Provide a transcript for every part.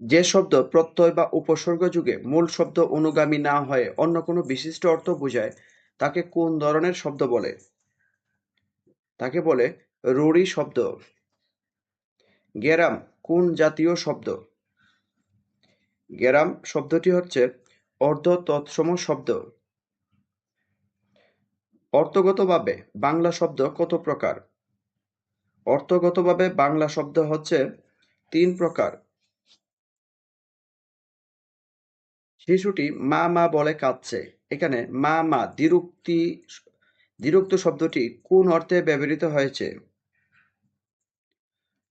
যে শব্দ প্রত্যয় বা উপসর্গ যুগে মূল শব্দ অনুগামী না হয়ে অন্য কোনো বিশিষ্ট অর্থ বোঝায়, তাকে কোন ধরনের শব্দ বলে? তাকে বলে রূঢ়ি শব্দ। গেরাম কোন জাতীয় শব্দ? গেরাম শব্দটি হচ্ছে অর্ধ তৎসম শব্দ। অর্থগতভাবে বাংলা শব্দ কত প্রকার? অর্থগতভাবে বাংলা শব্দ হচ্ছে তিন প্রকার। শিশুটি মা মা বলে কাঁদছে। এখানে মা মা দ্বিরুক্তি, দ্বিরুক্ত শব্দটি কোন অর্থে ব্যবহৃত হয়েছে?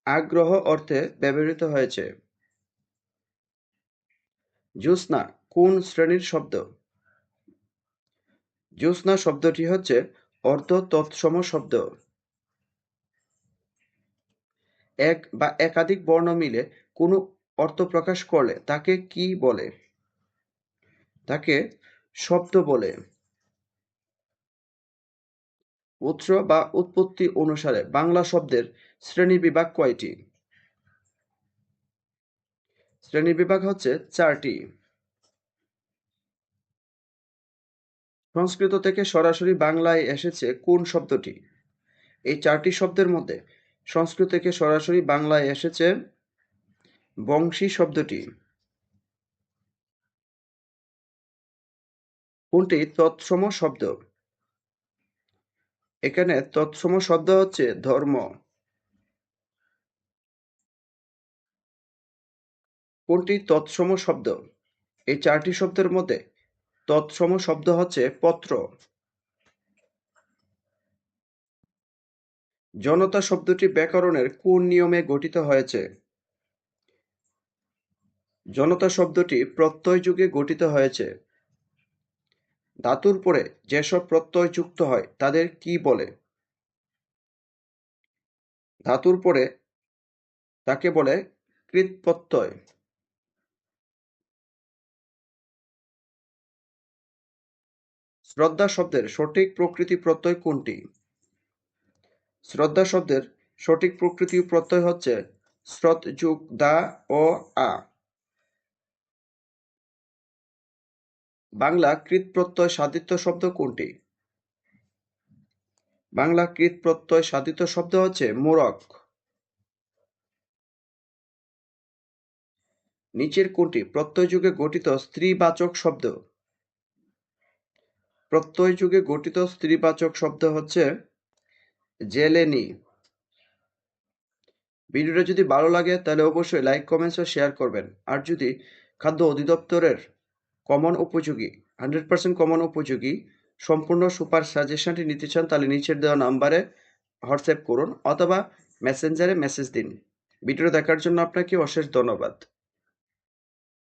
আগ্রহ অর্থে ব্যবহৃত হয়েছে। জ্যোৎস্না কোন শ্রেণির শব্দ? জ্যোৎস্না শব্দটি হচ্ছে অর্ধ তৎসম শব্দ। এক বা একাধিক বর্ণ মিলে কোনো অর্থ প্রকাশ করলে তাকে কি বলে? তাকে শব্দ বলে। উৎস বা উৎপত্তি অনুসারে বাংলা শব্দের শ্রেণি শ্রেণীবিভাগ কয়টি? শ্রেণীবিভাগ হচ্ছে চারটি। সংস্কৃত থেকে সরাসরি বাংলায় এসেছে কোন শব্দটি? এই চারটি শব্দের মধ্যে সংস্কৃত থেকে সরাসরি বাংলায় এসেছে বংশী শব্দটি। কোনটি তৎসম শব্দ? এখানে তৎসম শব্দ হচ্ছে ধর্ম। কোনটি তৎসম শব্দ? এই চারটি শব্দের মধ্যে তৎসম শব্দ হচ্ছে পত্র। জনতা শব্দটি ব্যাকরণের কোন নিয়মে গঠিত হয়েছে? জনতা শব্দটি প্রত্যয় যুগে গঠিত হয়েছে। ধাতুর পরে যেসব প্রত্যয় যুক্ত হয়, তাদের কি বলে? ধাতুর পরে তাকে বলে কৃৎপ্রত্যয় শ্রদ্ধা শব্দের সঠিক প্রকৃতি প্রত্যয় কোনটি? শ্রদ্ধা শব্দের সঠিক প্রকৃতি প্রত্যয় হচ্ছে শ্রত যুগ দা ও আ। বাংলা কৃত প্রত্যয় সাধিত শব্দ কোনটি? বাংলা কৃত প্রত্যয় সাধিত শব্দ হচ্ছে মোরক নিচের কোনটি? প্রত্যয় যুগে গঠিত স্ত্রীবাচক শব্দ। প্রত্যয় যুগে গঠিত স্ত্রীবাচক শব্দ হচ্ছে জেলেনি। ভিডিওটা যদি ভালো লাগে তাহলে অবশ্যই লাইক, কমেন্টস ও শেয়ার করবেন। আর যদি খাদ্য অধিদপ্তরের কমন উপযোগী হান্ড্রেড পার্সেন্ট কমন উপযোগী, সম্পূর্ণ সুপার সাজেশনটি নিতে চান তাহলে নিচের দেওয়া নাম্বারে হোয়াটসঅ্যাপ করুন অথবা মেসেঞ্জারে মেসেজ দিন। ভিডিও দেখার জন্য আপনাকে অশেষ ধন্যবাদ।